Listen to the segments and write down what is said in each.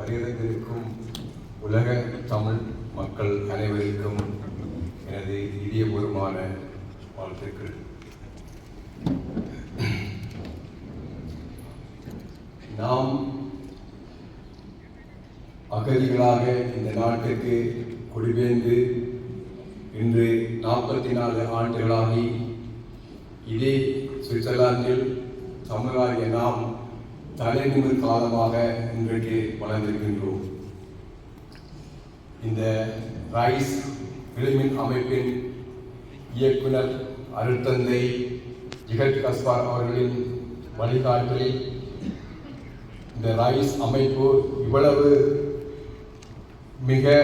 வருகிறதற்கும் உலக தமிழ் மக்கள் அனைவருக்கும் எனது இதயபூர்வமான வாழ்த்துக்கள். நாம் அகதிகளாக இந்த நாட்டுக்கு குடிபெயர்ந்து இன்று நாற்பத்தி நாலு ஆண்டுகளாகி இதே சுவிட்சர்லாந்தில் தமிழாகிய நாம் தலைநிமிர் காலமாக இன்றைக்கு வளர்ந்திருக்கின்றோம். இந்த ரைஸ் விளிமின் அமைப்பின் இயக்குனர் அருட்தந்தை ஜிகத் கஸ்பார் அவர்களின் வழிகாட்டலில் இந்த ரைஸ் அமைப்பு இவ்வளவு மிக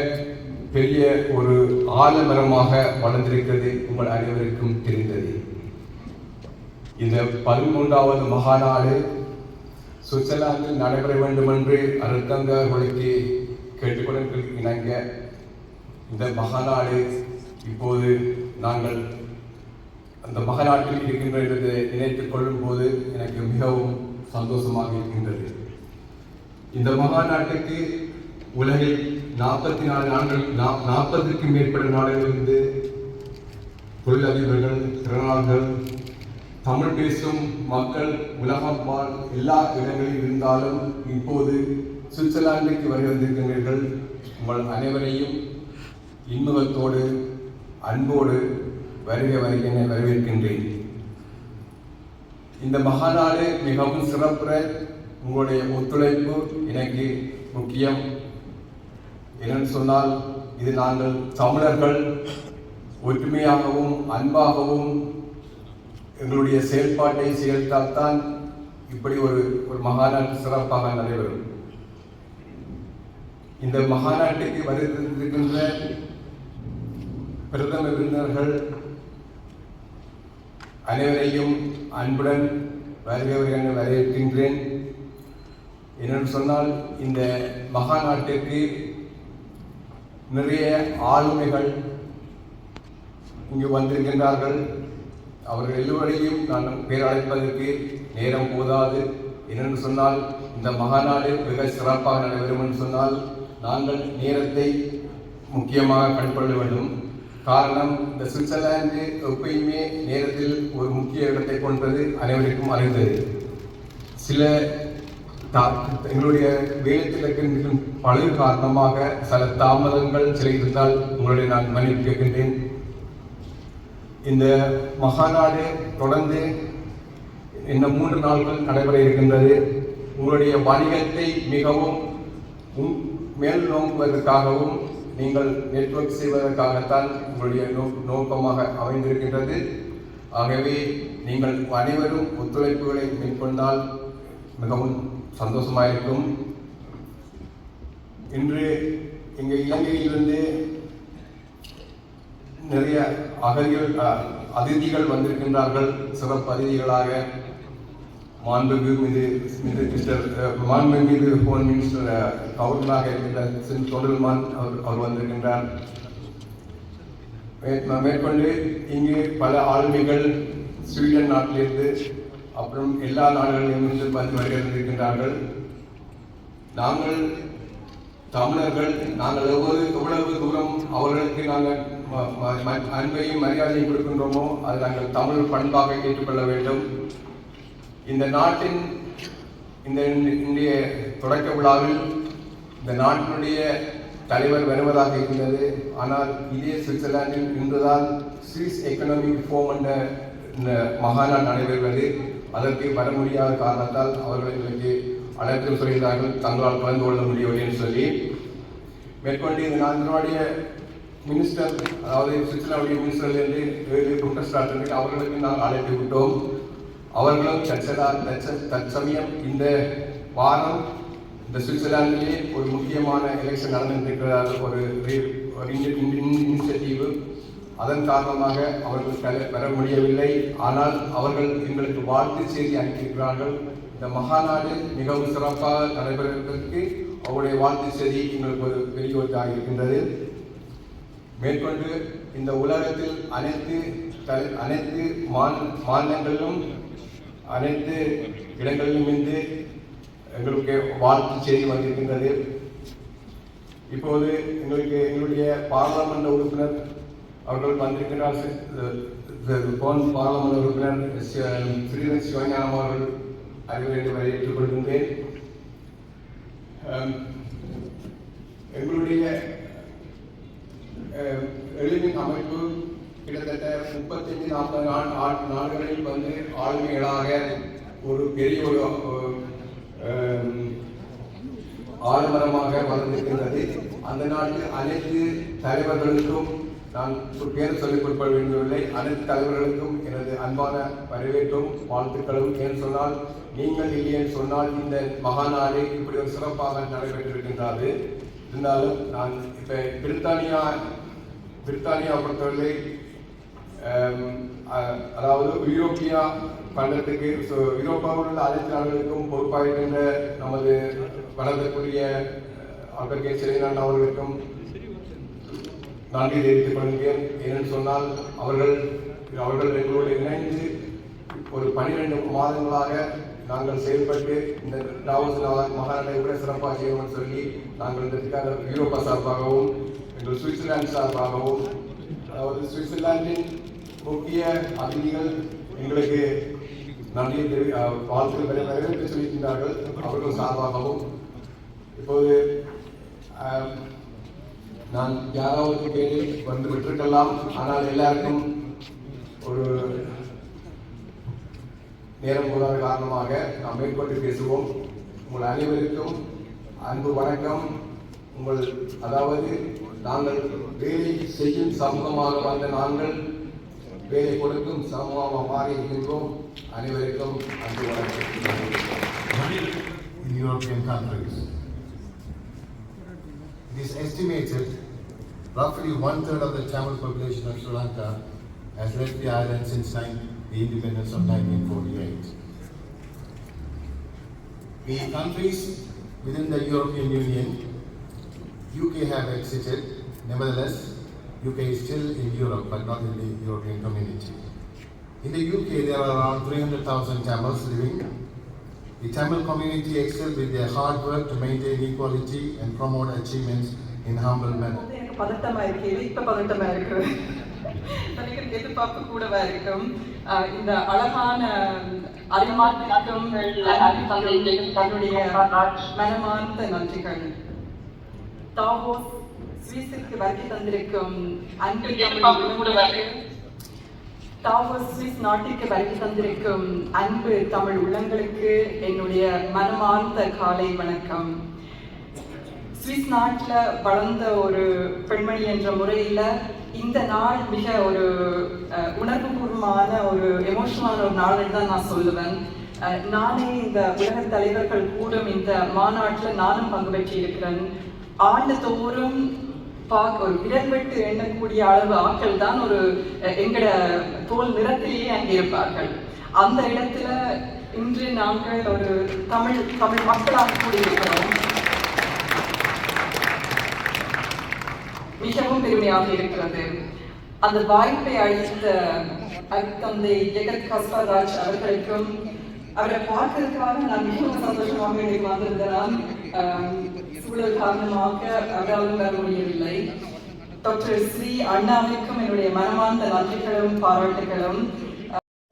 பெரிய ஒரு ஆலமரமாக வளர்ந்திருக்கிறது உங்கள் அனைவருக்கும் தெரிந்தது. இந்த பதிமூன்றாவது மகாநாடு சுவிட்சர்லாந்தில் நடைபெற வேண்டும் என்று அருத்தந்தர்களுக்கு கேட்டுக்கொள்ள இணங்க இந்த மகாநாடு இப்போது நாங்கள் அந்த மகாநாட்டில் இருக்கின்ற என்பதை நினைத்துக் கொள்ளும் போது எனக்கு மிகவும் சந்தோஷமாக இருக்கின்றது. இந்த மகாநாட்டுக்கு உலகில் நாற்பத்தி நாலு நாடுகள் நாற்பதுக்கும் மேற்பட்ட நாடுகளிலிருந்து தொழிலதிபர்கள் திறனாளர்கள் தமிழ் பேசும் மக்கள் உலகம் எல்லா இடங்களில் இருந்தாலும் இப்போது சுவிட்சர்லாந்துக்கு வருகை வந்திருக்கின்றீர்கள் உங்கள் அனைவரையும் இன்முகத்தோடு அன்போடு வருக வருகிற வரவேற்கின்றேன். இந்த மகாநாடு மிகவும் சிறப்புற உங்களுடைய ஒத்துழைப்பு எனக்கு முக்கியம். என்னன்னு சொன்னால் இது நாங்கள் தமிழர்கள் ஒற்றுமையாகவும் அன்பாகவும் எங்களுடைய செயல்பாட்டை செயல்தால்தான் இப்படி ஒரு ஒரு மகாநாட்டு சிறப்பாக நடைபெறும். இந்த மகாநாட்டுக்கு வருகின்ற பிரதம விருந்தினர்கள் அனைவரையும் அன்புடன் வருகிறவர்கள் வரவேற்கின்றேன். என்னென்னு சொன்னால் இந்த மகாநாட்டிற்கு நிறைய ஆளுமைகள் இங்கு வந்திருக்கின்றார்கள். அவர்கள் எல்லோரையும் நான் பேரழைப்பதற்கு நேரம் போதாது. என்னென்று சொன்னால் இந்த மகாநாடு மிக சிறப்பாக நடைபெறும் என்று சொன்னால் நாங்கள் நேரத்தை முக்கியமாக கண்கொள்ள வேண்டும். காரணம் இந்த சுவிட்சர்லாந்து எப்பயுமே நேரத்தில் ஒரு முக்கிய இடத்தை கொண்டது அனைவருக்கும் அறிந்தது. சில எங்களுடைய வேலைத்திலக்கின் பழகு காரணமாக சில தாமதங்கள் சில இருந்தால் உங்களுடைய நான் மன்னிப்பு கேட்கின்றேன். இந்த மகாநாடு தொடர்ந்து இன்னும் மூன்று நாட்கள் நடைபெற இருக்கின்றது. உங்களுடைய வணிகத்தை மிகவும் மேல் நோக்குவதற்காகவும் நீங்கள் நெட்ஒர்க் செய்வதற்காகத்தான் உங்களுடைய நோக்கமாக அமைந்திருக்கின்றது. ஆகவே நீங்கள் அனைவரும் ஒத்துழைப்புகளை மேற்கொண்டால் மிகவும் சந்தோஷமாயிருக்கும். இன்று இங்கே இலங்கையிலிருந்து நிறைய அகதிகள் அதிதிகள் வந்திருக்கின்றார்கள். சிறப்பு அதிதிகளாக மாண்புமிகு மீது மிஸ்டர் மாண்பு மீது ஹோம் மினிஸ்டர் கவர்னராக இருக்கின்ற சென் தொடர்மான் அவர் அவர் வந்திருக்கின்றார். மேற்கொண்டு இங்கு பல ஆளுமைகள் ஸ்வீடன் நாட்டிலிருந்து அப்புறம் எல்லா நாடுகளிலிருந்து வந்து வருகின்றிருக்கின்றார்கள் நாங்கள் தமிழர்கள் நாங்கள் எவ்வளவு எவ்வளவு தூரம் அவர்களுக்கு நாங்கள் அன்பையும் மரியாதையும் கொடுக்கின்றோமோ அது நாங்கள் தமிழ் பண்பாக ஏற்றுக்கொள்ள வேண்டும். இந்த நாட்டின் இந்த இன்றைய தொடக்க விழாவில் இந்த நாட்டினுடைய தலைவர் வருவதாக இருந்தது. ஆனால் இதே சுவிட்சர்லாந்தில் இன்றுதான் சுவிஸ் எக்கனாமிக் ஃபோம் என்ற மகாநாடு நடைபெறுவது அதற்கு வர முடியாத காரணத்தால் அவர்கள் எங்களுக்கு அழைத்து சொல்கிறார்கள் தங்களால் கலந்து கொள்ள முடியவில்லை என்று சொல்லி. மேற்கொண்டு இந்த நாட்டினுடைய மினிஸ்டர் அதாவது சுற்றுலாவுடைய மினிஸ்டர்லேருந்து ஏழு குற்றச்சாட்டு அவர்களுக்கு நாங்கள் அழைத்து விட்டோம் அவர்களும் தற்சலா தற்சமயம் இந்த வாரம் இந்த சுவிட்சர்லாந்திலே ஒரு முக்கியமான எலெக்ஷன் நடந்திருக்கிறார்கள் ஒரு இனிஷியேட்டிவ் அதன் காரணமாக அவர்கள் பெற முடியவில்லை. ஆனால் அவர்கள் எங்களுக்கு வாழ்த்து செய்தி அனுப்பியிருக்கிறார்கள். இந்த மகாநாடு மிகவும் சிறப்பாக நடைபெறுவதற்கு அவருடைய வாழ்த்து செய்தி எங்களுக்கு ஒரு பெரிய இருக்கின்றது. மேற்கொண்டு இந்த உலகத்தில் அனைத்து அனைத்து மாநிலங்களிலும் அனைத்து இடங்களிலும் இருந்து எங்களுக்கு வாழ்த்து செய்தி வந்திருக்கின்றது. இப்போது எங்களுக்கு எங்களுடைய பாராளுமன்ற உறுப்பினர் அவர்கள் வந்திருக்கிறார். பாராளுமன்ற உறுப்பினர் ஸ்ரீரன் சிவஞானம் அவர்கள் அறிவுரை வரவேற்றுக் கொள்கின்றேன் எங்களுடைய அஹ், எளிமின் அமைப்பு கிட்டத்தட்ட முப்பத்தஞ்சு நாற்பது நாள் ஆ- நாடுகளில் வந்து ஆளுமைகளாக ஒரு பெரிய ஒரு ஆடம்பரமாக வளர்ந்திருக்கின்றது. அந்த நாட்டு அனைத்து தலைவர்களுக்கும் நான் பேர் சொல்லிக் கொடுக்க வேண்டியவில்லை அனைத்து தலைவர்களுக்கும் எனது அன்பான வரவேற்றும் வாழ்த்துக்களும். ஏன் சொன்னால் நீங்கள் இல்லையேன்னு சொன்னால் இந்த மகாநாடு இப்படி ஒரு சிறப்பாக நடைபெற்றிருக்கின்றது. இருந்தாலும் நான் இப்போ பிரித்தானியா பிரித்தானியா பொறுத்தவரை அதாவது யூரோப்பியா கண்டத்துக்கு ஸோ யூரோப்பாவில் உள்ள அனைத்து நாடுகளுக்கும் பொறுப்பாயிருக்கின்ற நமது வளர்க்கக்கூடிய அவர்களுக்கு செலினான் அவர்களுக்கும் நன்றி தெரிவித்துக் கொள்கிறேன். ஏனென்று சொன்னால் அவர்கள் அவர்கள் எங்களோடு இணைந்து ஒரு பனிரெண்டு மாதங்களாக நாங்கள் செயல்பட்டு இந்த டாவோஸ் மகாநாட்டை கூட சிறப்பாக செய்யணும்னு சொல்லி நாங்கள் இதற்காக யூரோப்பா சார்பாகவும் எங்கள் சுவிட்சர்லாந்து சார்பாகவும் அதாவது சுவிட்சர்லாந்தின் முக்கிய அதிதிகள் எங்களுக்கு நன்றி தெரி அஹ் வாழ்த்துக்கள் வரவேற்பு சொல்லியிருக்கிறார்கள் அவர்கள் சார்பாகவும் இப்போது நான் யாராவது கேள்வி வந்து விட்டிருக்கலாம் ஆனால் எல்லாருக்கும் ஒரு நேரம் போதாத காரணமாக நாம் மேற்கொண்டு பேசுவோம் உங்கள் அனைவருக்கும் அன்பு வணக்கம் உங்கள் அதாவது நாங்கள் வேலை செய்யும் சமூகமாக வந்த நாங்கள் வேலை கொடுக்கும் சமூகமாக மாறி இருக்கின்றோம் அனைவருக்கும் அன்பு வணக்கம் in European countries. It is estimated roughly one third of the Tamil population of Sri Lanka has left the island since nine- the independence of 1948. The countries within the European Union, UK have exited. Nevertheless, UK is still in Europe but not in the European community. In the UK, there are around 300,000 Tamils living the Tamil community excel with their hard work to maintain equality and promote achievements in humble manner. வந்து எனக்கு பதட்டமா இருக்கு இப்ப பதட்டமா இருக்கு எனக்கு எதிர்பார்ப்பு கூடவா இருக்கும் ஆஹ் இந்த அழகான அறிமாற்றத்துக்கும் அறிவிக்கும் தன்னுடைய மனமார்ந்த நன்றிகள் தாவோஸ் சுவிஸுக்கு வருகை தந்திருக்கும் அன்பு டாவர்ஸ் சுவிஸ் நாட்டிற்கு வருகை தந்திருக்கும் அன்பு தமிழ் உள்ளங்களுக்கு என்னுடைய மனமார்ந்த காலை வணக்கம். சுவிஸ் நாட்டில் வளர்ந்த ஒரு பெண்மணி என்ற முறையில் இந்த நாள் மிக ஒரு உணர்வுபூர்வமான ஒரு எமோஷனலான ஒரு நாள் தான் நான் சொல்லுவேன். நானே இந்த உலக தலைவர்கள் கூடும் இந்த மாநாட்டில் நானும் பங்கு பெற்றிருக்கிறேன். ஆண்டுதோறும் பார்க்க ஒரு விரல் விட்டு எண்ணக்கூடிய அளவு ஆட்கள் தான் ஒரு அஹ், எங்கட தோல் நிறத்திலேயே அங்கே இருப்பார்கள். அந்த இடத்துல இன்று நாங்கள் ஒரு தமிழ் தமிழ் மக்களாக கூடியிருக்கிறோம். மிகவும் பெருமையாக இருக்கிறது. அந்த வாய்ப்பை அளித்த தந்தை ஜெகத் கஸ்வராஜ் அவர்களுக்கும் அவரை பார்க்கறதுக்காக நான் மிகவும் சந்தோஷமாக வந்திருந்தேன். சூழல் காரணமாக அவராலும் வர முடியவில்லை. டாக்டர் ஸ்ரீ அண்ணாவிற்கும் என்னுடைய மனமார்ந்த நன்றிகளும் பாராட்டுகளும்.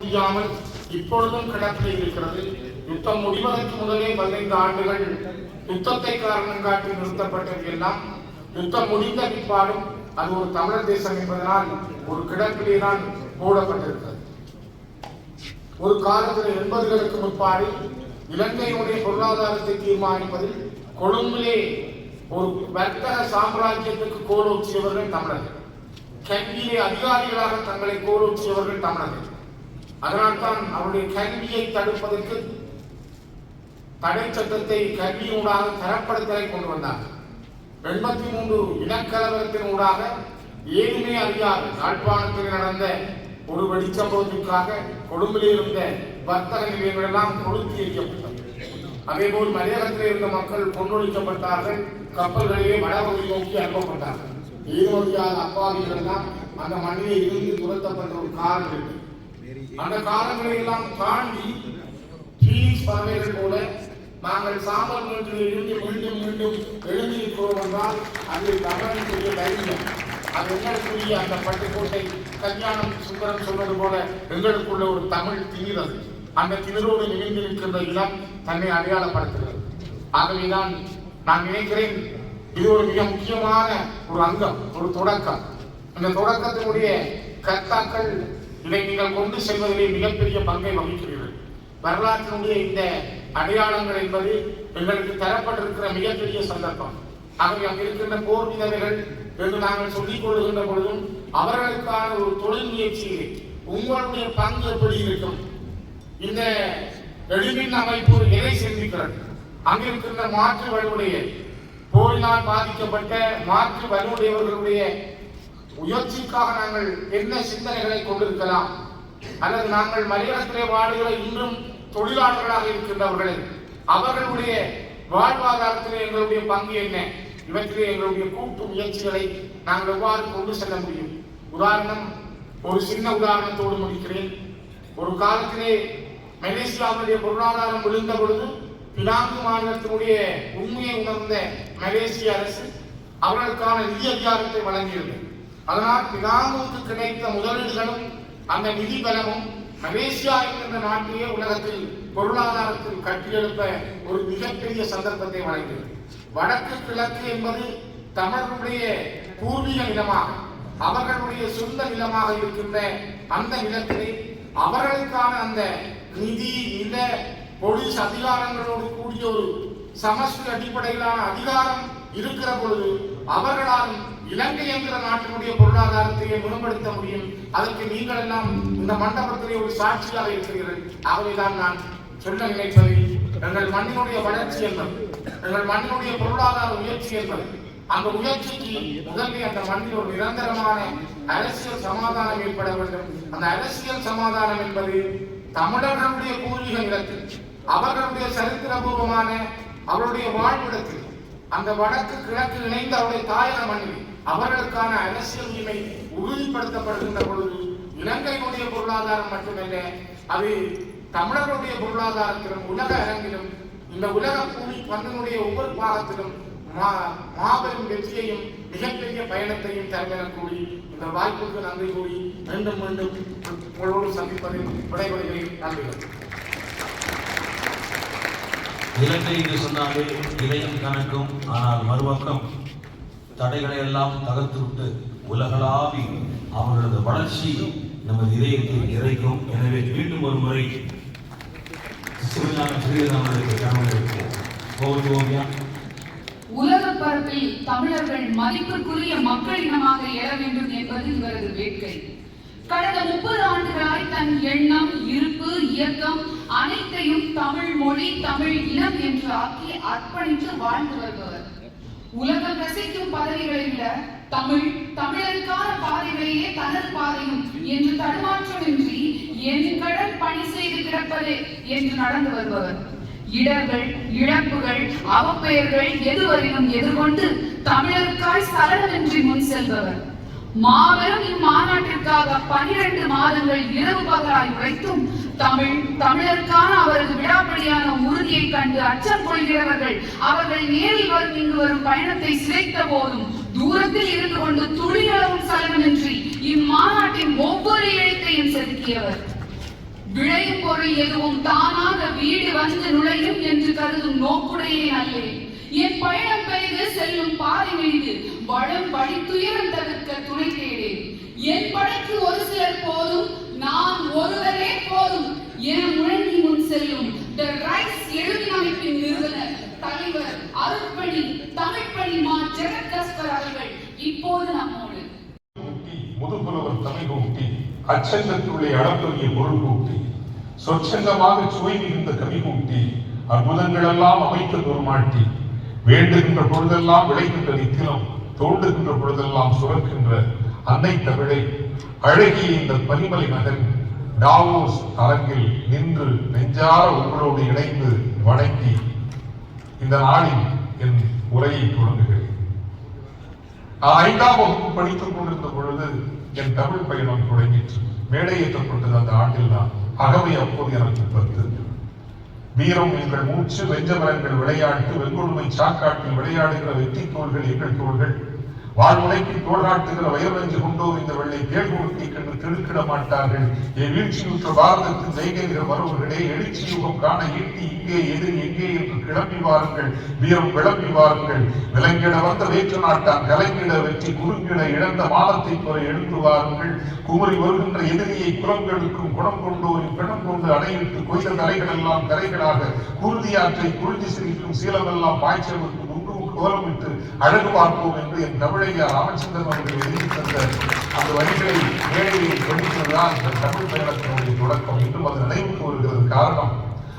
முடியாமல் இப்பொழுதும் கிடப்பில் இருக்கிறது. யுத்தம் முடிவதற்கு முதலே பதினைந்து ஆண்டுகள் யுத்தத்தை காரணம் காட்டி நிறுத்தப்பட்டது எல்லாம் யுத்தம் முடிந்த பிற்பாடும் அது ஒரு தமிழர் தேசம் என்பதனால் ஒரு கிடப்பிலே தான் போடப்பட்டிருக்கிறது ஒரு காலத்தில் எண்பதுகளுக்கு முற்பாடு இலங்கையினுடைய பொருளாதாரத்தை தீர்மானிப்பதில் கொழும்பிலே ஒரு வர்த்தக சாம்ராஜ்யத்துக்கு கோலோச்சியவர்கள் தமிழர்கள். கல்வியிலே அதிகாரிகளாக தங்களை கோலோச்சியவர்கள் தமிழர்கள். அதனால்தான் அவருடைய கல்வியை தடுப்பதற்கு தடை சட்டத்தை கல்வியூடாக தரப்படுத்தலை கொண்டு வந்தார்கள். எண்பத்தி மூன்று இனக்கலவரத்தின் ஊடாக ஏதுமே அறியாது யாழ்ப்பாணத்தில் நடந்த ஒரு வெடிச்சம்பவத்திற்காக கொழும்பிலே இருந்த வர்த்தக நிலையங்களெல்லாம் கொளுத்தி வைக்கப்பட்டது அதேபோல் மலையகத்தில் இருந்த மக்கள் கொன்றொழிக்கப்பட்டார்கள். கப்பல்களிலே வடபகுதி நோக்கி அனுப்பப்பட்டார்கள். ஈரோடியால் அப்பாவிகள் எல்லாம் அந்த மண்ணிலே இருந்து துரத்தப்பட்ட ஒரு காரணம் இருக்கு. அந்த காலங்களை எல்லாம் தாண்டி பீனிக்ஸ் பறவைகள் போல நாங்கள் சாம்பல் நிலத்தில் இருந்து மீண்டும் மீண்டும் எழுந்திருக்கிறோம் என்றால் அது தமிழனுக்குரிய தைரியம். அது எங்களுக்குரிய அந்த பட்டுக்கோட்டை கல்யாணம் சுந்தரம் சொன்னது போல எங்களுக்குள்ள ஒரு தமிழ் தீரது அந்த திணிரோடு நினைந்திருக்கின்ற இடம் தன்னை அடையாளப்படுத்துகிறது ஆகவேதான் நான் நினைக்கிறேன் இது ஒரு மிக முக்கியமான ஒரு அங்கம் ஒரு தொடக்கம். அந்த தொடக்கத்தினுடைய கர்த்தாக்கள் இதை நீங்கள் கொண்டு செல்வதிலே மிகப்பெரிய பங்கை வகிக்கிறீர்கள் வரலாற்றினுடைய இந்த அடையாளங்கள் என்பது எங்களுக்கு தரப்பட்டிருக்கிற மிகப்பெரிய சந்தர்ப்பம். ஆகவே அங்கு இருக்கின்ற போர் வீரர்கள் என்று நாங்கள் சொல்லிக் கொள்கின்ற பொழுதும் அவர்களுக்கான ஒரு தொழில் முயற்சியிலே உங்களுடைய பங்கு எப்படி இருக்கும்? இந்த எளிமின் அமைப்பு எதை சிந்திக்கிறது அங்கிருக்கின்ற மாற்று வலுவுடைய போரினால் பாதிக்கப்பட்ட மாற்று வலுவுடையவர்களுடைய முயற்சிக்காக நாங்கள் என்ன சிந்தனைகளை கொண்டிருக்கலாம்? அல்லது நாங்கள் மலையாளத்திலே வாடுகிற இன்னும் தொழிலாளர்களாக இருக்கின்றவர்கள் அவர்களுடைய வாழ்வாதாரத்திலே எங்களுடைய பங்கு என்ன? இவற்றிலே எங்களுடைய கூட்டு முயற்சிகளை நாங்கள் எவ்வாறு கொண்டு செல்ல முடியும்? உதாரணம் ஒரு சின்ன உதாரணத்தோடு முடிக்கிறேன். ஒரு காலத்திலே மலேசியாவுடைய பொருளாதாரம் விழுந்த பொழுது பினாங்கு மாநிலத்தினுடைய உண்மையை உணர்ந்த மலேசிய அரசு அவர்களுக்கான நிதி அதிகாரத்தை வழங்கியது. அதனால் பினாங்குக்கு கிடைத்த முதலீடுகளும் அந்த நிதி பலமும் மலேசியா என்கின்ற நாட்டிலே உலகத்தில் பொருளாதாரத்தில் கட்டியெழுப்ப ஒரு மிகப்பெரிய சந்தர்ப்பத்தை வழங்கியது. வடக்கு கிழக்கு என்பது தமிழருடைய பூர்வீக நிலமாக அவர்களுடைய சொந்த நிலமாக இருக்கின்ற அந்த நிலத்திலே அவர்களுக்கான அந்த நிதி நில போலீஸ் அதிகாரங்களோடு கூடிய ஒரு சமஸ்டி அடிப்படையிலான அதிகாரம் இருக்கிற பொழுது அவர்களால் இலங்கை என்கிற நாட்டினுடைய பொருளாதாரத்தையே மேம்படுத்த முடியும். அதற்கு நீங்கள் எல்லாம் இந்த மண்டபத்திலே ஒரு சாட்சியாக இருக்கிறீர்கள். ஆகவேதான் நான் சொல்ல நினைப்பது எங்கள் மண்ணினுடைய வளர்ச்சி என்பது எங்கள் மண்ணினுடைய பொருளாதார முயற்சி என்பது அந்த முயற்சிக்கு முதலில் அந்த மண்ணில் ஒரு நிரந்தரமான அரசியல் சமாதானம் ஏற்பட வேண்டும். அந்த அரசியல் சமாதானம் என்பது தமிழர்களுடைய பூர்வீக நிலத்தில் அவர்களுடைய சரித்திரபூர்வமான அவருடைய வாழ்விடத்தில் அந்த வடக்கு கிழக்கு இணைந்த அவருடைய தாயக மண்ணில் அவர்களுக்கான அரசியல் உரிமை உறுதிப்படுத்தப்படுகின்ற பொழுது இலங்கையினுடைய பொருளாதாரம் மட்டுமல்ல அது தமிழர்களுடைய பொருளாதாரத்திலும் உலக அரங்கிலும் இந்த உலக பூமி பந்தனுடைய ஒவ்வொரு பாகத்திலும் மா- மாபெரும் வெற்றியையும் மிகப்பெரிய பயணத்தையும் தரும் என கூறி இந்த வாய்ப்புக்கு நன்றி கூறி மீண்டும் மீண்டும் உங்களோடு சந்திப்பதில் விடைபெறுகிறேன். நன்றிகள் இலங்கை என்று சொன்னாலே இதயம் கணக்கும் ஆனால் மறுபக்கம் தடைகளை எல்லாம் தகர்த்துவிட்டு உலகளாவி அவர்களது வளர்ச்சி நமது இதயத்தில் இறைக்கும் எனவே மீண்டும் ஒரு முறை சிவஞான ஸ்ரீராமனுக்கு இருக்கும் போதுவோமியா உலக பரப்பில் தமிழர்கள் மதிப்பிற்குரிய மக்கள் இனமாக எழ வேண்டும் என்பது இவரது வேட்கை. கடந்த முப்பது ஆண்டுகளாய் தன் எண்ணம் இருப்பு இயக்கம் அனைத்தையும் தமிழ் மொழி தமிழ் இனம் என்று ஆக்கி அர்ப்பணித்து வாழ்ந்து வருபவர். உலகம் ரசிக்கும் பதவிகளை விட தமிழ் தமிழருக்கான பாதைகளையே தனது பாதையும் என்று தடுமாற்றமின்றி என் கடல் பணி செய்து கிடப்பதே என்று நடந்து வருபவர். இடர்கள் இழப்புகள் அவப்பெயர்கள் எதுவரையும் எதிர்கொண்டு தமிழருக்காய் சரணமின்றி முன் செல்பவர். மாபெரும் இம்மாநாட்டிற்காக பனிரெண்டு மாதங்கள் இரவு பகலாய் உழைத்தும் தமிழ் தமிழருக்கான அவரது விடாப்படியான உறுதியை கண்டு அச்சம் கொள்கிறவர்கள் அவர்கள் நேரில் வரும் இங்கு வரும் பயணத்தை சிதைத்த போதும் தூரத்தில் இருந்து கொண்டு துளியளவும் சலனமின்றி இம்மாநாட்டின் ஒவ்வொரு எழுத்தையும் செதுக்கியவர். விளையும் பொருள் எதுவும் தானாக வீடு வந்து நுழையும் என்று கருதும் நோக்குடையே அல்லே. என் பயணம் பெய்து செல்லும் பாதை மீது வளம் வழித்துயரம் தவிர்க்க துணை தேடேன். என் படைக்கு ஒரு சிலர் போதும் நான் ஒருவரே போதும் என முழங்கி முன் செல்லும். த ரைஸ் எழுதின அமைப்பின் நிறுவனர் தலைவர் அருட்பணி தமிழ்ப்பணி மா ஜெகத்கஸ்கர் அவர்கள் இப்போது நம்மோடு. ஊட்டி முதுபுலவர் தமிழ் கூட்டி அச்சங்கத்துள்ளே அளப்பரிய பொருள் கூட்டி சொச்சங்கமாக சுவை மிகுந்த கவி கூட்டி அற்புதங்களெல்லாம் அமைத்த பெருமாட்டி வேண்டுகின்ற பொழுதெல்லாம் விளைகின்ற நித்திலம் தோண்டுகின்ற பொழுதெல்லாம் சுரக்கின்ற அன்னை தமிழை அழகிய இந்த பனிமலை மகன் டாவோஸ் அரங்கில் நின்று நெஞ்சார உங்களோடு இணைந்து வணங்கி இந்த நாளில் என் உரையை தொடங்குகிறேன். நான் ஐந்தாம் வகுப்பு படித்துக் கொண்டிருந்த பொழுது என் தமிழ் பயணம் தொடங்கிற்று. மேடையேற்றப்பட்டது அந்த ஆண்டில் தான் அகவை அப்போது எனக்கு பத்து. வீரம் எங்கள் மூச்சு வெஞ்சமரங்கள் விளையாட்டு வெங்கொடுமை சாக்காட்டில் விளையாடுகிற வெற்றி தோள்கள் எங்கள் தோள்கள் வாழ்முனைக்கு தோழாட்டுகிற வயவஞ்சு கொண்டோர் இந்த வெள்ளை தேள் கொடுத்தி கண்டு திடுக்கிட மாட்டார்கள். என் வீழ்ச்சியுற்ற பாரதத்தின் செய்கிற மரபுகளே எழுச்சி யுகம் காண ஈட்டி இங்கே எது எங்கே என்று கிளம்பி வாருங்கள். வீரம் கிளம்பி வாருங்கள். விலங்கிட வந்த வேற்று நாட்டான் கலைஞிட வெற்றி குறுங்கிட இழந்த மானத்தை பெற எழுந்து வாருங்கள். குமரி வருகின்ற எதிரியை குலங்களுக்கும் குணம் கொண்டோரின் பிணம் கொண்டு அணையிட்டு கொய்த தலைகள் எல்லாம் கரைகளாக குருதியாற்றை குருதி சிரிக்கும் சீலமெல்லாம் பாய்ச்சலுக்கு கோலமிட்டு அழகு பார்ப்போம் என்று என் தமிழையா ராமச்சந்திரன் அவர்கள் எழுதி தந்த அந்த வரிகளை மேடையை படித்ததுதான் இந்த தமிழ் பயணத்தினுடைய தொடக்கம் இன்றும் அது நினைவுக்கு வருகிறது காரணம்.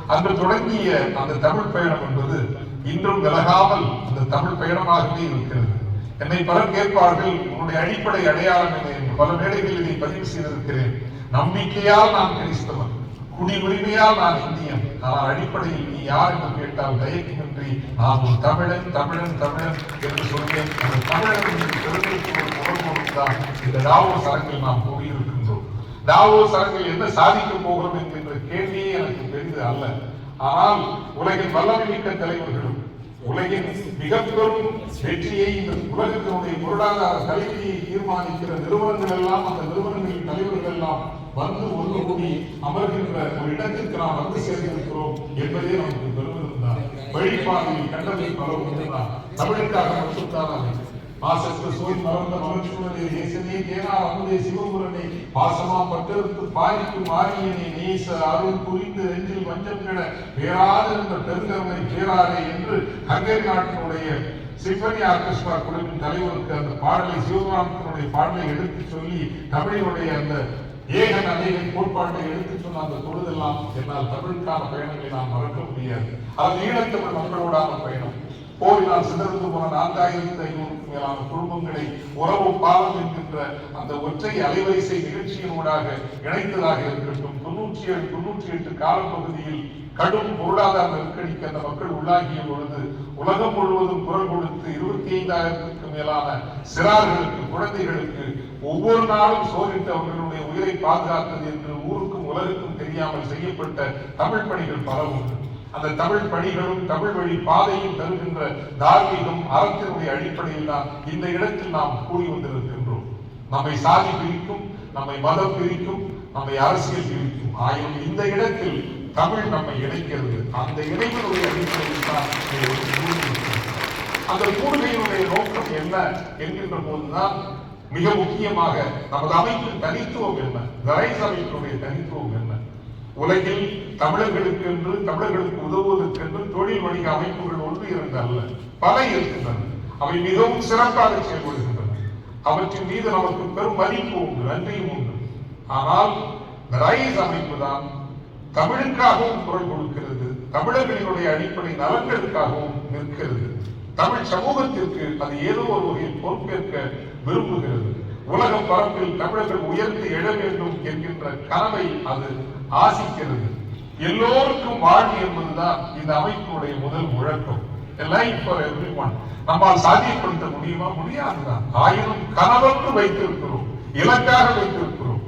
அன்று தொடங்கிய அந்த தமிழ் பயணம் என்பது இன்றும் விலகாமல் அந்த தமிழ் பயணமாகவே இருக்கிறது. என்னை பலர் கேட்பார்கள் உன்னுடைய அடிப்படை அடையாளம் என்ன? என்று பல மேடைகளில் இதை பதிவு செய்திருக்கிறேன். நம்பிக்கையால் நான் கிறிஸ்தவன் குடி உரிமையால் நான் இந்தியன் ஆனால் அடிப்படையில் நீ யார் என்று கேட்டால் தயக்கமின்றி நான் ஒரு தமிழன் தமிழன் தமிழன் என்று சொல்வேன் அந்த தமிழன் என்று ஒரு தான் இந்த டாவோஸ் சரங்கில் நாம் கூறியிருக்கின்றோம். டாவோஸ் சரங்கில் என்ன சாதிக்க போகிறோம் என்கின்ற கேள்வியே எனக்கு பெரிது அல்ல. ஆனால் உலகின் வல்லமை மிக்க தலைவர்களும் உலகின் மிக பெரும் வெற்றியை இந்த உலகத்தினுடைய பொருளாதார தலைவியை தீர்மானிக்கிற நிறுவனங்கள் எல்லாம் அந்த நிறுவனங்களின் தலைவர்கள் எல்லாம் வந்து ஒன்று கூடி அமர்கின்ற ஒரு இடத்திற்கு நாம் வந்து சேர்ந்திருக்கிறோம் என்பதே நமக்கு பெருமிருந்தார் தான். வழிபாதையில் கண்டதில் பல தமிழுக்காக மட்டும்தான் அதை மாசற்ற சோய் மறந்த மலர்ச்சூழலே நேசனே தேனா அமுதே சிவபுரனே பாசமா பட்டெடுத்து பாரிக்கு மாரியனே நேச அருள் புரிந்து நெஞ்சில் வஞ்சம் கிட பேராது என்ற பெருங்கருமை பேராதே என்று கங்கை நாட்டினுடைய சிம்பனி ஆர்கெஸ்ட்ரா குழுவின் தலைவருக்கு அந்த பாடலை சிவபுராமத்தினுடைய பாடலை எடுத்து சொல்லி தமிழினுடைய அந்த ஏகன் அநேகன் கோட்பாட்டை எடுத்து சொன்ன அந்த தொழுதெல்லாம் என்னால் தமிழுக்கான பயணங்களை நாம் மறக்க முடியாது. அது ஈழத்தமிழ் மக்களோடான பயணம். போரினால் சிதறந்து போன நான்காயிரத்தி ஐநூறு மேலான குடும்பங்களை உறவு பாலம் என்கின்ற அந்த ஒற்றை அலைவரிசை நிகழ்ச்சியினூடாக இணைந்ததாக இருக்கட்டும். தொண்ணூற்றி ஏழு தொண்ணூற்றி எட்டு காலப்பகுதியில் கடும் பொருளாதார நெருக்கடிக்கு அந்த மக்கள் உள்ளாகிய பொழுது உலகம் முழுவதும் குரல் கொடுத்து இருபத்தி ஐந்தாயிரத்துக்கு மேலான சிறார்களுக்கு குழந்தைகளுக்கு ஒவ்வொரு நாளும் சோதித்து அவர்களுடைய உயிரை பாதுகாத்தது என்று ஊருக்கும் உலகுக்கும் தெரியாமல் செய்யப்பட்ட தமிழ் பணிகள் பல உண்டு அந்த தமிழ் பணிகளும் தமிழ் வழி பாதையும் தருகின்ற தார்மீகம் அறத்தினுடைய அடிப்படையில் தான் இந்த இடத்தில் நாம் கூறி வந்திருக்கின்றோம் நம்மை சாதி பிரிக்கும் நம்மை மதம் பிரிக்கும் நம்மை அரசியல் பிரிக்கும். ஆயினும் இந்த இடத்தில் தமிழ் நம்மை இணைக்கிறது. அந்த இணைப்பினுடைய அடிப்படையில் தான் ஒரு அந்த கூடுகையினுடைய நோக்கம் என்ன என்கின்ற போதுதான் மிக முக்கியமாக நமது அமைப்பின் தனித்துவம் என்ன? அமைப்பினுடைய தனித்துவம் என்ன? உலகில் தமிழர்களுக்கு என்று தமிழர்களுக்கு உதவுவதற்கென்று தொழில் வணிக அமைப்புகள் ஒன்று இரண்டு அல்ல பல இருக்கின்றன. அவை மிகவும் சிறப்பாக செயல்படுகின்றன. அவற்றின் மீது நமக்கு பெரும் மதிப்பு உண்டு நன்றியும் உண்டு. ஆனால் ரைஸ் அமைப்பு தான் தமிழுக்காகவும் குரல் கொடுக்கிறது தமிழர்களினுடைய அடிப்படை நலன்களுக்காகவும் நிற்கிறது. தமிழ் சமூகத்திற்கு அது ஏதோ ஒரு வகையில் பொறுப்பேற்க விரும்புகிறது. உலக பரப்பில் தமிழர்கள் உயர்ந்து எழ வேண்டும் என்கின்ற கனவை அது ஆசிக்கிறது. எல்லோருக்கும் வாழ்வு என்பதுதான் இந்த அமைப்பினுடைய முதல் முழக்கம். லைஃப் ஃபார் எவ்ரி ஒன் நம்மால் சாத்தியப்படுத்த முடியுமா? முடியாதுதான். ஆயினும் கனவென்று வைத்திருக்கிறோம். இலக்காக வைத்திருக்கிறோம்.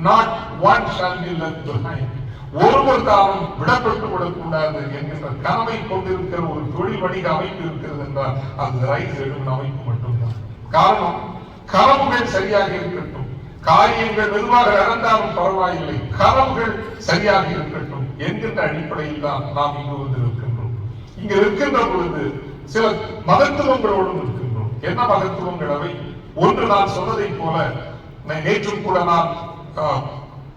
Not one shall be left behind ஒருவர் தானும் விடப்பட்டு விடக்கூடாது என்கின்ற கனவை கொண்டிருக்கிற ஒரு தொழில் வணிக அமைப்பு இருக்கிறது என்றால் அது ரைஸ் எழுதும் அமைப்பு மட்டும்தான். காரணம் கனவுகள் சரியாக இருக்கட்டும். காரியங்கள் மெதுவாக நடந்தாலும் பரவாயில்லை. கனவுகள் சரியாக இருக்கட்டும் என்கின்ற அடிப்படையில் தான் நாம் இங்கு வந்து இருக்கின்றோம் இங்க இருக்கின்ற பொழுது சில மகத்துவங்களோடும் இருக்கின்றோம். என்ன மகத்துவங்கள் அவை? ஒன்று நான் சொன்னதை போல நேற்றும் கூட நான்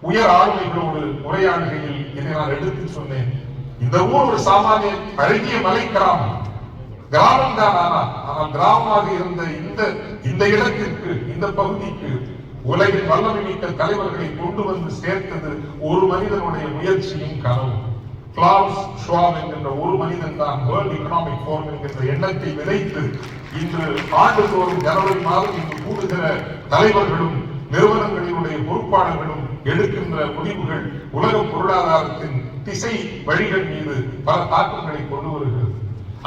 உயர் ஆளுமைகளோடு உரையாடுகையில் இதை நான் எடுத்து சொன்னேன். இந்த ஊர் ஒரு சாமானிய அழகிய மலை கிராமம் கிராமம் தான் ஆனா ஆனால் கிராமமாக இருந்த இந்த இந்த இடத்திற்கு இந்த பகுதிக்கு உலகில் வல்லமை மிக்க தலைவர்களை கொண்டு வந்து சேர்த்தது ஒரு மனிதனுடைய முயற்சியும் கனவு. கிளாஸ் ஷுவாப் என்கின்ற ஒரு மனிதன் தான் வேர்ல்ட் எக்கனாமிக் ஃபோரம் என்கின்ற எண்ணத்தை விதைத்து இன்று ஆண்டுதோறும் ஜனவரி மாதம் இங்கு கூடுகிற தலைவர்களும் நிறுவனங்களினுடைய பொறுப்பாளர்களும் எடுக்கின்ற முடிவுகள் உலக பொருளாதாரத்தின் திசை வழிகள் மீது பல தாக்கங்களை கொண்டு வருகிறது.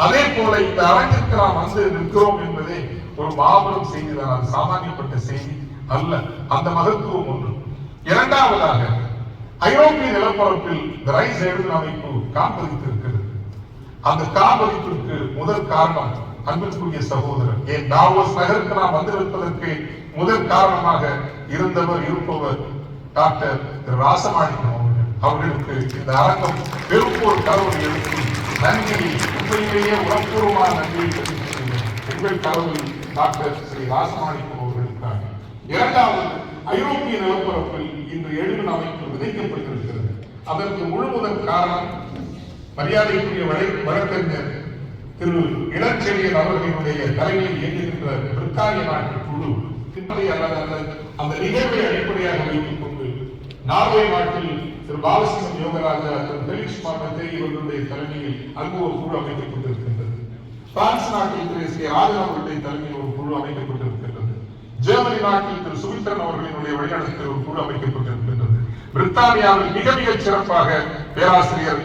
அதே போல இந்த அரங்கிற்கு நாம் வந்து நிற்கிறோம் என்பதே ஒரு மாபெரும் செய்திதான் அது சாமானியப்பட்ட செய்தி. அல்ல அந்த மகத்துவம் ஒன்று. இரண்டாவதாக ஐரோப்பிய நிலப்பரப்பில் இந்த ரைஸ் எழுதின அமைப்பு காண்பதித்திருக்கிறது அந்த காண்பதிப்பிற்கு முதல் காரணம் அன்பிற்குரிய சகோதரர். ஏன் டாவோஸ் நகருக்கு நாம் வந்திருப்பதற்கு முதல் காரணமாக இருந்தவர் இருப்பவர் டாக்டர் திரு ராசமாணிக்கம் அவர்கள். அவர்களுக்கு இந்த அரங்கம் பெரும் ஒரு கடவுள் எழுப்பி நன்றியை உண்மையிலேயே உணர்வுபூர்வமான நன்றியை தெரிவிக்கிறேன் எங்கள் கடவுள் டாக்டர் ஸ்ரீ ராசமாணிக்கம் இரண்டாவது ஐரோப்பிய நிலப்பரப்பில் இன்று எழுதின அமைப்பு விதைக்கப்பட்டிருக்கிறது அதற்கு முழு காரணம் மரியாதைக்குரிய வழக்கு- வழக்கறிஞர் திரு இளஞ்செழியன் அவர்களுடைய தலைமையில் இயங்குகின்ற பிரித்தானிய நாட்டு குழு பின்னணி அல்லது அல்லது அந்த நிகழ்வை அடிப்படையாக வைத்துக் கொண்டு நார்வே நாட்டில் திரு பாலசிங்கம் யோகராஜா திரு பெலிக்ஸ் மார்மத்தே இவர்களுடைய தலைமையில் அங்கு ஒரு குழு அமைக்கப்பட்டிருக்கின்றது பிரான்ஸ் நாட்டில் திரு எஸ் ஆதரவர்களுடைய தலைமையில் ஒரு குழு அமைக்கப்பட்டிருக்கிறது ஜெர்மனி நாட்டில் திரு சுமித்ரன் அவர்களினுடைய வழிநடத்தில் ஒரு குழு அமைக்கப்பட்டிருக்கின்றது. பிரித்தானியாவில் மிக மிக சிறப்பாக பேராசிரியர்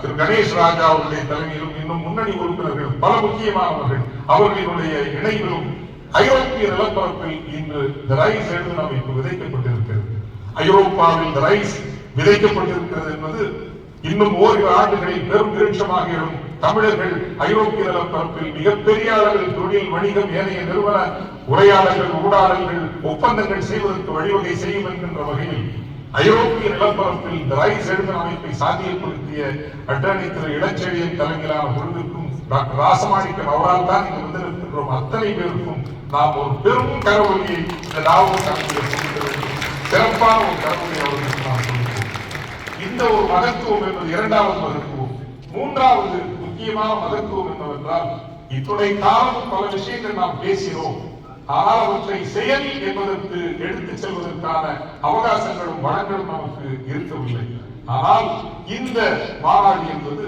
திரு கணேஷ் ராஜா அவருடைய தலைமையிலும் இன்னும் முன்னணி உறுப்பினர்கள் பல முக்கியமானவர்கள் அவர்களினுடைய இணைவிலும் ஐரோப்பிய நிலப்பரப்பில் இன்று ரைஸ் எழுதும் அமைப்பு விதைக்கப்பட்டிருக்கிறது. ஐரோப்பாவில் இந்த ரைஸ் விதைக்கப்பட்டிருக்கிறது என்பது இன்னும் ஓரிரு ஆண்டுகளில் பெரும் விருட்சமாக எழும் தமிழர்கள் ஐரோப்பிய தரப்பில் மிகப்பெரிய அளவில் தொழில் வணிகம் ஏனைய நிறுவன உரையாடல்கள் ஊடாடல்கள் ஒப்பந்தங்கள் செய்வதற்கு வழிவகை செய்யும் என்கின்ற வகையில் ஐரோப்பிய நிலப்பரப்பில் இந்த ரைஸ் எழுதும் அமைப்பை சாத்தியப்படுத்திய அட்டர்னி திரு இளச்செழியன் தலைமையிலான குழுவிற்கும் டாக்டர் ராசமாணிக்கம் அவரால் தான் இங்கு வந்திருக்கின்றோம். அத்தனை பேருக்கும் நாம் ஒரு பெரும் கரவொலியை இந்த நாவல் கலந்து சிறப்பான ஒரு கரவொலி அவர்களுக்கு நாம் கொடுப்போம். இந்த ஒரு மகத்துவம் என்பது இரண்டாவது மகத்துவம் மூன்றாவது முக்கியமான மகத்துவம் என்னவென்றால் இத்துணை காலம் பல விஷயங்கள் நாம் பேசினோம். ஆனால் அவற்றை செயல் என்பதற்கு எடுத்துச் செல்வதற்கான அவகாசங்களும் வளங்களும் நமக்கு இருக்கவில்லை. ஆனால் இந்த மாநாடு என்பது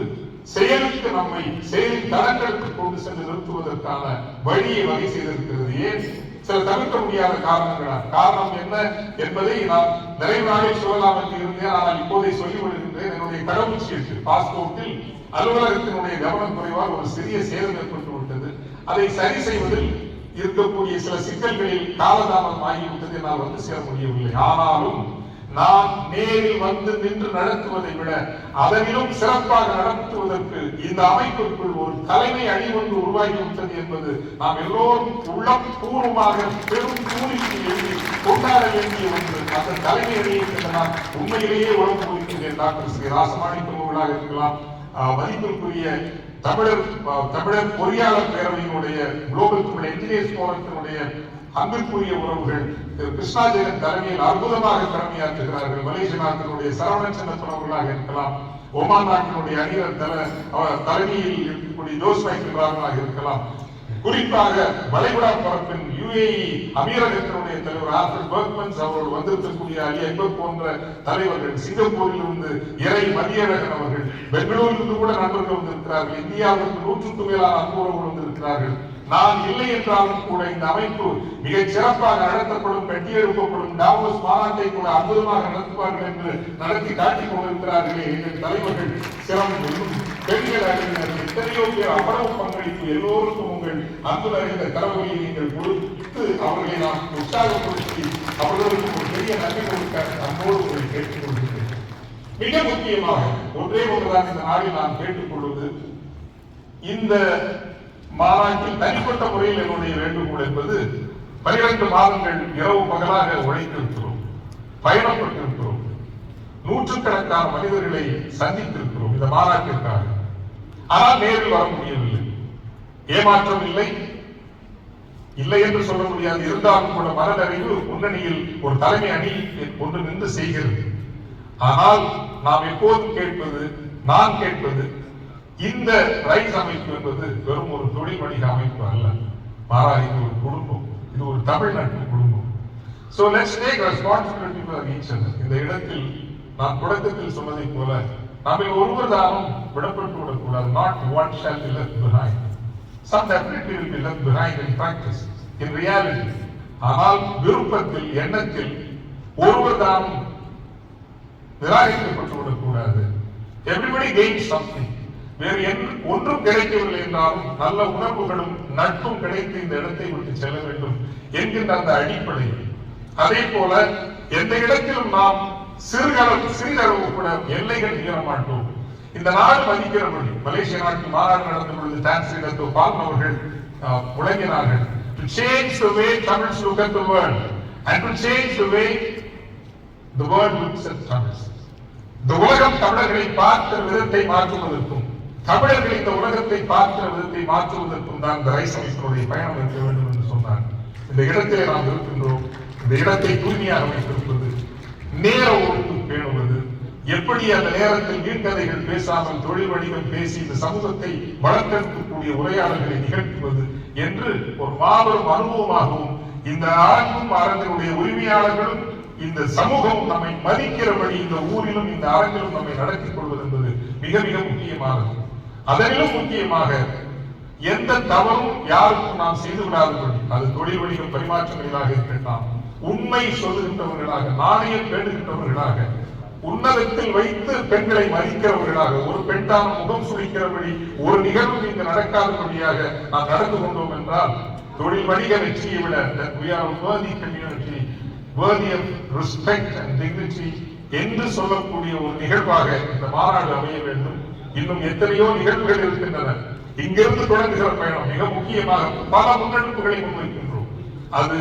செயலுக்கு நம்மை செயலின் தரங்களுக்கு கொண்டு சென்று நிறுத்துவதற்கான வழியை வகை செய்திருக்கிறது. ஏன்? சில தவிர்க்க முடியாத காரணங்களா காரணம் என்ன என்பதை நான் நிறைவாக சொல்லலாம் என்று இருந்தேன். ஆனால் இப்போதை சொல்லி விடுகின்றேன் என்னுடைய கடவுள் சீட்டு பாஸ்போர்ட்டில் அலுவலகத்தினுடைய கவனம் குறைவால் ஒரு சிறிய சேதம் ஏற்பட்டு விட்டது. அதை சரி செய்வதில் இருக்கக்கூடிய சில சிக்கல்களில் காலதாமதம் ஆகிவிட்டது. என்னால் வந்து சேர முடியவில்லை. ஆனாலும் நாம் நேரில் வந்து நின்று நடத்துவதை விட அதனிலும் சிறப்பாக நடத்துவதற்கு இந்த அமைப்பிற்குள் ஒரு தலைமை அணி ஒன்று உருவாகிவிட்டது என்பது நாம் எல்லோரும் உள்ளம் பூர்வமாக பெரும் கூலிக்கு எழுதி கொண்டாட வேண்டிய ஒன்று. அந்த தலைமை அணியை நான் உண்மையிலேயே உடம்பு கொடுக்கின்றேன் டாக்டர் ஸ்ரீ ராசமாணி பிரபுகளாக இருக்கலாம். ஆஹ், மதிப்பிற்குரிய தமிழர் தமிழர் பொறியாளர் பேரவையினுடைய குளோபல் தமிழ் என்ஜினியர்ஸ் போரத்தினுடைய அன்பிற்குரிய உறவுகள் திரு கிருஷ்ணாஜெயன் தலைமையில் அற்புதமாக கடமையாற்றுகிறார்கள் மலேசிய நாட்டினுடைய சரவணன் சின்னப்பன் அவர்களாக இருக்கலாம் ஒமான் நாட்டினுடைய அணியர் தல தலைமையில் இருக்கக்கூடிய ஜோஸ் மைக்கேல் ராமனாக இருக்கலாம். குறிப்பாக வளைகுடா பரப்பின் யுஏஇ அமீரகத்தினுடைய தலைவர் ஆல்ஃபிரட் பர்க்மன்ஸ் அவர்கள் வந்திருக்கக்கூடிய அலி அக்பர் போன்ற தலைவர்கள் சிங்கப்பூரில் இருந்து இறை மதியழகன் அவர்கள் பெங்களூரில் இருந்து கூட நண்பர்கள் வந்திருக்கிறார்கள். இந்தியாவிற்கு நூற்றுக்கு மேலான அன்புறவுகள் வந்திருக்கிறார்கள். நான் இல்லை என்றாலும் கூட இந்த அமைப்பு மிகச் சிறப்பாக நடத்தப்படும் கட்டியெழுப்பப்படும் டாவோஸ் மாநாட்டை கூட அற்புதமாக நடத்துவார்கள் என்று நடத்தி காட்டிக் கொண்டிருக்கிறார்களே. எங்கள் தலைவர்கள் சிறந்த பெண்கள் அறிஞர்கள் எத்தனையோ பேர் அவ்வளவு பங்களிப்பு எல்லோருக்கும் உங்கள் அன்பு அறிந்த தலைவர்களை நீங்கள் கொடுத்து அவர்களை நாம் உற்சாகப்படுத்தி அவர்களுக்கு ஒரு பெரிய நன்மை கொடுக்க அன்போடு உங்களை கேட்டுக் கொள்கிறேன். மிக முக்கியமாக ஒன்றே ஒன்றுதான் இந்த நாளில் நான் கேட்டுக்கொள்வது இந்த மாநாட்டில் தனிப்பட்ட முறையில் என்னுடைய வேண்டுகோள் என்பது பனிரெண்டு மாதங்கள் இரவு பகலாக உழைத்திருக்கிறோம் பயணப்பட்டிருக்கிறோம். நூற்றுக்கணக்கான மனிதர்களை சந்தித்திருக்கிறோம் இந்த மாநாட்டிற்காக. ஆனால் நேரில் வர முடியவில்லை. ஏமாற்றம் இல்லை. இல்லை என்று சொல்ல முடியாது. இருந்தாலும் கூட மனநிறைவு முன்னணியில் ஒரு தலைமை அணி ஒன்று நின்று செய்கிறது. ஆனால் நாம் எப்போதும் கேட்பது நான் கேட்பது இந்த ரைஸ் அமைப்பு என்பது வெறும் ஒரு தொழில் வணிக அமைப்பு அல்ல. மாறா இது ஒரு குடும்பம். இது ஒரு தமிழ்நாட்டு குடும்பம். So let's take responsibility for each other இந்த இடத்தில் நான் தொடக்கத்தில் சொன்னதைப் போல நம்மில் ஒருவர் தானும் விடப்பட்டு விடக்கூடாது. Not one shall be left behind some definitely will be left behind in practice in reality ஆனால் விருப்பத்தில் எண்ணத்தில் ஒருவர் தானும் நிராகரிக்கப்பட்டு விடக்கூடாது. எவ்ரிபடி கெயின் சம்திங் வேறு என் ஒன்றும் கிடைக்கவில்லை என்றாலும் நல்ல உணர்வுகளும் நட்பும் கிடைத்து இந்த இடத்தை விட்டு செல்ல வேண்டும் என்கின்ற அந்த அடிப்படை. அதே போல எந்த இடத்திலும் நாம் சிறுகளவு சிறிதளவு கூட எல்லைகள் மீற மாட்டோம். இந்த நாடு மதிக்கிறவர்கள் மலேசிய நாட்டு மாநாடு நடந்த பொழுது டான்சில் பாலன் அவர்கள் அஹ், முழங்கினார்கள் to change the way Tamils look at the world and to change the way the world looks at Tamils. இந்த உலகம் தமிழர்களை பார்த்த விதத்தை மாற்றுவதற்கும் தமிழர்கள் இந்த உலகத்தை பார்க்கிற விதத்தை மாற்றுவதற்கும் தான் இந்த ரைஸ் அமைப்பினுடைய பயணம் இருக்க வேண்டும் என்று சொன்னார். இந்த இடத்திலே நாம் இருக்கின்றோம். இந்த இடத்தை தூய்மையாக வைத்திருப்பது நேர ஒழுங்கு பேணுவது எப்படி அந்த நேரத்தில் வீட்டதைகள் பேசாமல் தொழில் வடிவம் பேசி இந்த சமூகத்தை வளர்த்தெடுக்கக்கூடிய உரையாடல்களை நிகழ்த்துவது என்று ஒரு மாபெரும் அனுபவமாகவும் இந்த அரங்கும் அரங்கினுடைய உரிமையாளர்களும் இந்த சமூகம் நம்மை மதிக்கிறபடி இந்த ஊரிலும் இந்த அரங்கிலும் நம்மை நடத்திக் கொள்வது என்பது மிக மிக முக்கியமானது. அதனிலும் முக்கியமாக எந்த தவறும் யாருக்கும் நாம் செய்து விடாதபடி அது தொழில் வணிக பரிமாற்றங்களிலாக இருக்கலாம். உண்மை சொல்லுகின்றவர்களாக நாணயம் பேணுகின்றவர்களாக உன்னதத்தில் வைத்து பெண்களை மதிக்கிறவர்களாக ஒரு பெண்தான முகம் சுழிக்கிறபடி ஒரு நிகழ்வு இங்கு நடக்காதபடியாக நாம் நடந்து கொண்டோம் என்றால் தொழில் வணிக வெற்றியை விட that we are என்று சொல்லக்கூடிய ஒரு நிகழ்வாக இந்த மாநாடு அமைய வேண்டும். இன்னும் எத்தனையோ நிகழ்வுகள் இருக்கின்றன. இங்கிருந்து தொடங்குகிற பயணம் மிக முக்கியமாக பல முன்னெடுப்புகளை முன்வைக்கின்றோம். அது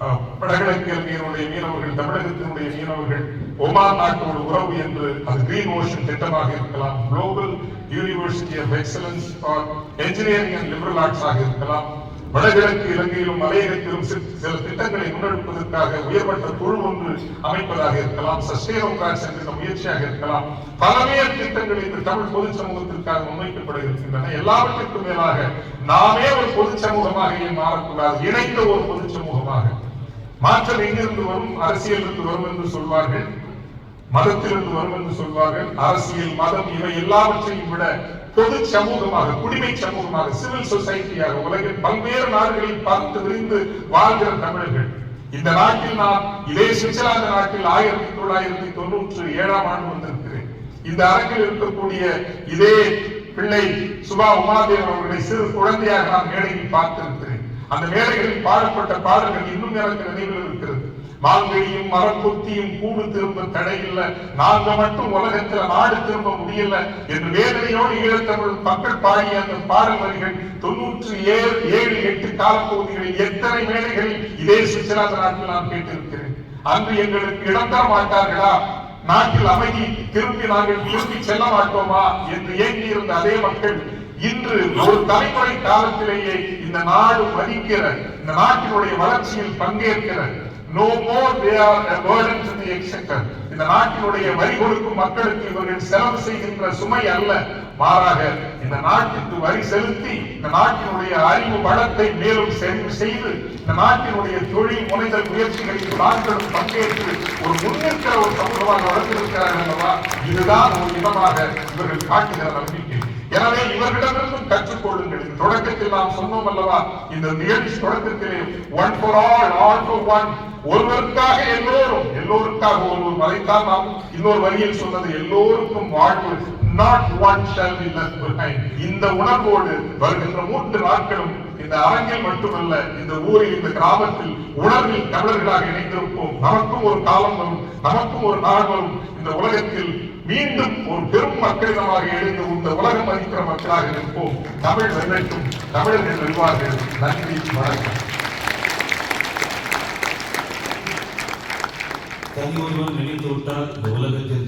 அஹ், வடகிழக்கு மீனவர்கள் தமிழகத்தினுடைய மீனவர்கள் ஒமான் நாட்டோடு உறவு என்று அது கிரீன் ஓஷன் திட்டமாக இருக்கலாம். Global university of excellence for engineering and liberal arts ஆக இருக்கலாம். வடகிழக்கு இலங்கையிலும் மலையகத்திலும் சில திட்டங்களை முன்னெடுப்பதற்காக உயர்மட்ட குழு ஒன்று அமைப்பதாக இருக்கலாம். சஸ்டேனோ என்கிற முயற்சியாக இருக்கலாம். பல்வேறு திட்டங்கள் இன்று தமிழ் பொது சமூகத்திற்காக முன்வைக்கப்பட இருக்கின்றன. எல்லாவற்றிற்கும் மேலாக நாமே ஒரு பொது சமூகமாக ஏன் மாறக்கூடாது. இணைந்த ஒரு பொது சமூகமாக. மாற்றம் எங்கிருந்து வரும்? அரசியலிருந்து வரும் என்று சொல்வார்கள். மதத்திலிருந்து வரும் என்று சொல்வார்கள். அரசியல் மதம் இவை எல்லாவற்றையும் விட பொது சமூகமாக குடிமை சமூகமாக சிவில் சொசைட்டியாக உலகின் பல்வேறு நாடுகளில் பார்த்து விரிந்து வாழ்கிற தமிழர்கள். இந்த நாட்டில் நான் இதே சுவிட்சர்லாந்து நாட்டில் ஆயிரத்தி தொள்ளாயிரத்தி தொண்ணூற்று ஏழாம் ஆண்டு வந்திருக்கிறேன். இந்த அரங்கில் இருக்கக்கூடிய இதே பிள்ளை சுபா உமாதேவ் அவர்களை சிறு குழந்தையாக நான் மேடையில் பார்த்திருக்கிறேன். அந்த மேடைகளில் பாடப்பட்ட பாடல்கள் இன்னும் எனக்கு நினைவில் இருக்கிறது. மாங்கடியும் மரப்பொத்தியும் கூடு திரும்ப தடையில்ல. நாங்க மட்டும் உலகத்துல நாடு திரும்ப முடியல. என்று வேதனையோடு ஈழத்தமிழ் மக்கள் பாடிய அந்த பாடல் வரிகள் ஏழு ஏழு எட்டு காலப்பகுதிகளில் எத்தனை மேடைகளில் இதே சுவிட்சர்லாந்து நாட்டில் நான் கேட்டிருக்கிறேன். அன்று எங்களுக்கு இடம் தர மாட்டார்களா? நாட்டில் அமைதி திரும்பி நாங்கள் திரும்பி செல்ல மாட்டோமா? என்று ஏங்கி இருந்த அதே மக்கள் இன்று ஒரு தலைமுறை காலத்திலேயே இந்த நாடு மதிக்கிற இந்த நாட்டினுடைய வளர்ச்சியில் பங்கேற்கிற நோ மோர் தே ஆர் இந்த நாட்டினுடைய வரி கொடுக்கும் மக்களுக்கு இவர்கள் செலவு செய்கின்ற சுமை அல்ல. மாறாக இந்த நாட்டிற்கு வரி செலுத்தி இந்த நாட்டினுடைய அறிவு வளத்தை மேலும் செய்து இந்த நாட்டினுடைய தொழில் முனைதல் முயற்சிகளில் நாட்களும் பங்கேற்று ஒரு முன்னிற்கிற ஒரு சமூகமாக வளர்ந்திருக்கிறார்கள் அல்லவா? இதுதான் ஒரு விதமாக இவர்கள் காட்டுகிற நம்பிக்கை. எனவே இவர்களிடமிருந்தும் கற்றுக்கொள்ளுங்கள் தொடக்கத்தில் நாம் சொன்னோம் அல்லவா? இந்த நிகழ்ச்சி தொடக்கத்திலே one for all all for one ஒருவருக்காக எல்லோரும் எல்லோருக்காக ஒருவர் மறைத்தால் நாம் இன்னொரு வரியில் சொன்னது எல்லோருக்கும் வாழ்வு not one shall be left behind இந்த உணர்வோடு வருகின்ற மூன்று நாட்களும் இந்த அரங்கில் மட்டுமல்ல இந்த ஊரில் இந்த கிராமத்தில் உணர்வில் தமிழர்களாக இணைந்திருப்போம். நமக்கும் ஒரு காலம் வரும் நமக்கும் ஒரு நாள் வரும். இந்த உலகத்தில் மீண்டும் ஒரு பெரும் மக்களிடமாக எழுந்து இந்த உலகம் மதிக்கிற மக்களாக இருப்போம். தமிழ் வெல்லட்டும் தமிழர்கள் வெல்வார்கள் நன்றி வணக்கம். தனி நினைத்து விட்டால் இந்த உலகத்தில்